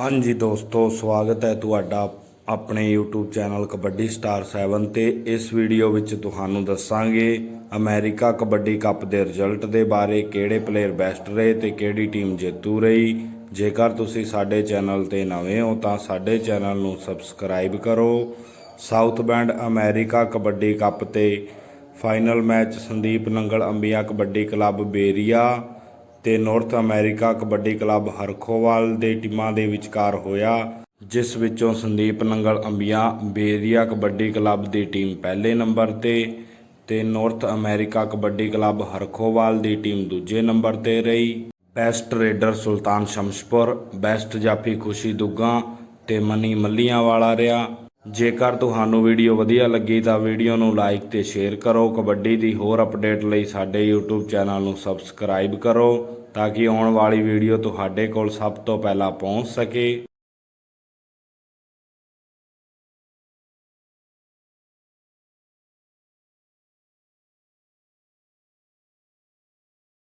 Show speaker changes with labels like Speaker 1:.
Speaker 1: ਹਾਂਜੀ ਦੋਸਤੋ, ਸਵਾਗਤ ਹੈ ਤੁਹਾਡਾ ਆਪਣੇ YouTube ਚੈਨਲ ਕਬੱਡੀ ਸਟਾਰ 7 ਤੇ। ਇਸ ਵੀਡੀਓ ਵਿੱਚ ਤੁਹਾਨੂੰ ਦੱਸਾਂਗੇ ਅਮਰੀਕਾ ਕਬੱਡੀ ਕੱਪ ਦੇ ਰਿਜ਼ਲਟ ਦੇ ਬਾਰੇ, ਕਿਹੜੇ ਪਲੇਅਰ ਬੈਸਟ ਰਹੇ ਤੇ ਕਿਹੜੀ ਟੀਮ ਜੇਤੂ ਰਹੀ। ਜੇਕਰ ਤੁਸੀਂ ਸਾਡੇ ਚੈਨਲ ਤੇ ਨਵੇਂ ਹੋ ਤਾਂ ਸਾਡੇ ਚੈਨਲ ਨੂੰ ਸਬਸਕ੍ਰਾਈਬ ਕਰੋ। South Bend America kabaddi cup ਤੇ final match Sandeep Nangal Ambian kabaddi club Bay Area. ਤੇ North America kabaddi club Harkhowal ਦੇ ਟੀਮਾਂ ਦੇ ਵਿਚਕਾਰ ਹੋਇਆ, ਜਿਸ ਵਿੱਚੋਂ Sandeep Nangal Ambian, Bay Area kabaddi club ਦੀ ਟੀਮ ਪਹਿਲੇ ਨੰਬਰ ਤੇ ਤੇ North America kabaddi club Harkhowal ਦੀ ਟੀਮ ਦੂਜੇ ਨੰਬਰ ਤੇ ਰਹੀ। Best raider Sultan Shamshpur best ਜਾਫੀ ਖੁਸ਼ੀ ਦੁੱਗਾ ਤੇ ਮਨੀ ਮੱਲੀਆਂ ਵਾਲਾ ਰਿਹਾ। ਜੇਕਰ ਤੁਹਾਨੂੰ ਵੀਡੀਓ ਵਧੀਆ ਲੱਗੀ ਤਾਂ ਵੀਡੀਓ ਨੂੰ ਲਾਈਕ ਤੇ ਸ਼ੇਅਰ ਕਰੋ। ਕਬੱਡੀ ਦੀ ਹੋਰ ਅਪਡੇਟ ਲਈ ਸਾਡੇ YouTube ਚੈਨਲ ਨੂੰ ਸਬਸਕ੍ਰਾਈਬ ਕਰੋ ਤਾਂ ਕਿ ਆਉਣ ਵਾਲੀ ਵੀਡੀਓ ਤੁਹਾਡੇ ਕੋਲ ਸਭ ਤੋਂ ਪਹਿਲਾਂ ਪਹੁੰਚ ਸਕੇ।